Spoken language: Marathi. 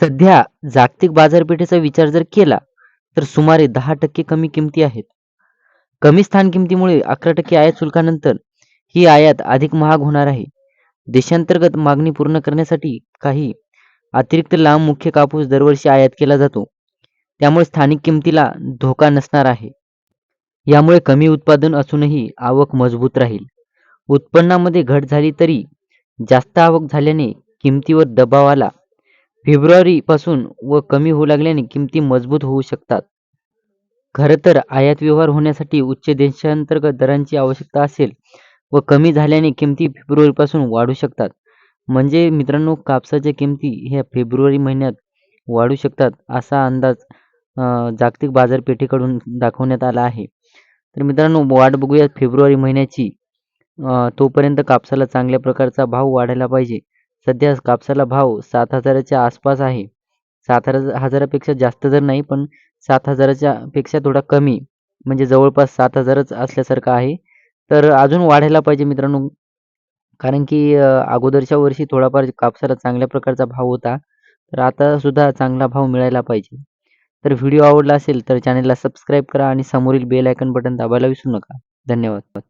सध्या जागतिक बाजारपेठेचा विचार जर केला तर सुमारे दहा टक्के कमी किमती आहेत. कमी स्थान किमतीमुळे अकरा टक्के आयात शुल्कानंतर ही आयात अधिक महाग होणार आहे. देशांतर्गत मागणी पूर्ण करण्यासाठी काही अतिरिक्त लांब मुख्य कापूस दरवर्षी आयात केला जातो. त्यामुळे स्थानिक किमतीला धोका नसणार आहे. यामुळे कमी उत्पादन असूनही आवक मजबूत राहील. उत्पन्नामध्ये घट झाली तरी जास्त आवक झाल्याने किमतीवर दबाव आला. फेब्रुवारी पासून व कमी होऊ लागल्याने किमती मजबूत होऊ शकतात. खरं तर आयात व्यवहार होण्यासाठी उच्च देशांतर्गत दरांची आवश्यकता असेल व कमी झाल्याने किमती फेब्रुवारीपासून वाढू शकतात. म्हणजे मित्रांनो कापसाच्या किमती ह्या फेब्रुवारी महिन्यात वाढू शकतात असा अंदाज जागतिक बाजारपेठेकडून दाखवण्यात आला आहे. तर मित्रांनो वाट बघूया फेब्रुवारी महिन्याची तोपर्यंत कापसाला चांगल्या प्रकारचा भाव वाढायला पाहिजे. सध्या कापसाला भाव सात हजाराच्या आसपास आहे. सात हजार हजारापेक्षा जास्त जर नाही पण सात हजाराच्या पेक्षा थोडा कमी म्हणजे जवळपास सात हजारच असल्यासारखं आहे. तर अजून वाढायला पाहिजे मित्रांनो कारण की अगोदरच्या वर्षी थोडाफार कापसाला चांगल्या प्रकारचा भाव होता तर आता सुद्धा चांगला भाव मिळायला पाहिजे. तर व्हिडिओ आवडला असेल तर चॅनलला सबस्क्राईब करा आणि समोरील बेल आयकन बटन दाबायला विसरू नका. धन्यवाद.